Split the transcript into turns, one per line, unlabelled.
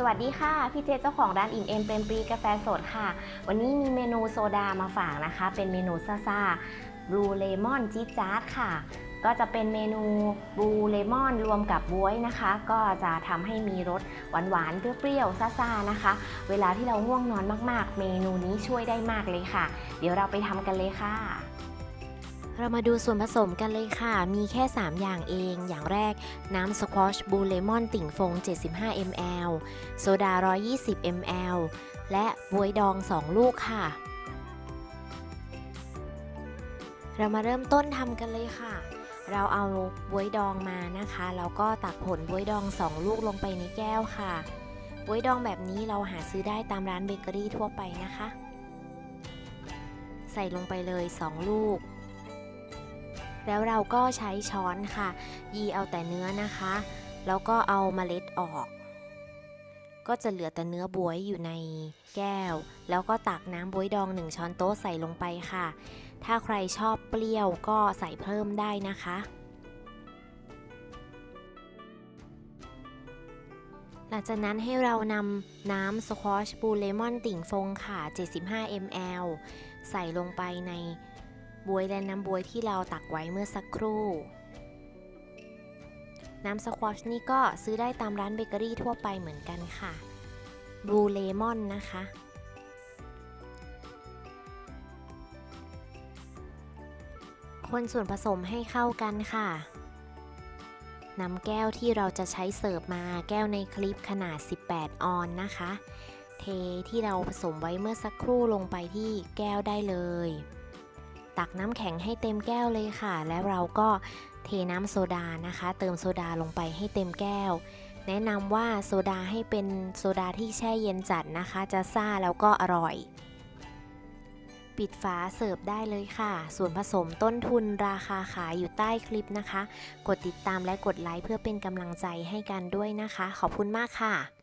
สวัสดีค่ะ พี่เจเจ้าของร้านอิ่มเอ็มเป็นปรีกาแฟสดค่ะ วันนี้มีเมนูโซดามาฝากนะคะ เป็นเมนูซ่าซาบลูเลมอนจี๊ดจ๊าดค่ะ ก็จะเป็นเมนูบลูเลมอนรวมกับบ๊วยนะคะ ก็จะทำให้มีรสหวานๆเปรี้ยวๆซ่าๆนะคะ เวลาที่เราง่วงนอนมากๆ เมนูนี้ช่วยได้มากเลยค่ะ เดี๋ยวเราไปทำกันเลยค่ะ
เรามาดูส่วนผสมกันเลยค่ะ มีแค่ 3 อย่างเอง อย่างแรกน้ำสควอชบูเลมอนติ่งฟง 75 ml โซดา 120 ml และบวยดอง 2 ลูกค่ะ เรามาเริ่มต้นทำกันเลยค่ะ เราเอาบวยดองมานะคะ แล้วก็ตักผลบวยดอง 2 ลูกลงไปในแก้วค่ะบวยดองแบบนี้เราหาซื้อได้ตามร้านเบเกอรี่ทั่วไปนะคะ ใส่ลงไปเลย 2 ลูก แล้วเราก็ใช้ช้อนค่ะ ยีเอาแต่เนื้อนะคะ แล้วก็เอาเมล็ดออก ก็จะเหลือแต่เนื้อบวยอยู่ในแก้ว แล้วก็ตักน้ำบวยดอง1ช้อนโต๊ะใส่ลงไปค่ะ ถ้าใครชอบเปรี้ยวก็ใส่เพิ่มได้นะคะหลังจากนั้นให้เรานำน้ำสควอชบูเลมอนติ่งฟงค่ะ 75 ml ใส่ลงไปใน บวยและน้ำบวยที่เราตักไว้เมื่อสักครู่ น้ำสควอชนี่ก็ซื้อได้ตามร้านเบเกอรี่ทั่วไปเหมือนกันค่ะบลูเลมอนนะคะ คนส่วนผสมให้เข้ากันค่ะนำแก้วที่เราจะใช้เสิร์ฟมาแก้วในคลิปขนาด 18 ออนนะคะ เทที่เราผสมไว้เมื่อสักครู่ลงไปที่แก้วได้เลย ตักน้ำแข็งให้เต็มแก้วเลยค่ะ แล้วเราก็เทน้ำโซดานะคะ เติมโซดาลงไปให้เต็มแก้ว แนะนำว่าโซดาให้เป็นโซดาที่แช่เย็นจัดนะคะ จะซ่าแล้วก็อร่อย ปิดฝาเสิร์ฟได้เลยค่ะ ส่วนผสมต้นทุนราคาขายอยู่ใต้คลิปนะคะ กดติดตามและกดไลค์เพื่อเป็นกำลังใจให้กันด้วยนะคะ ขอบคุณมากค่ะ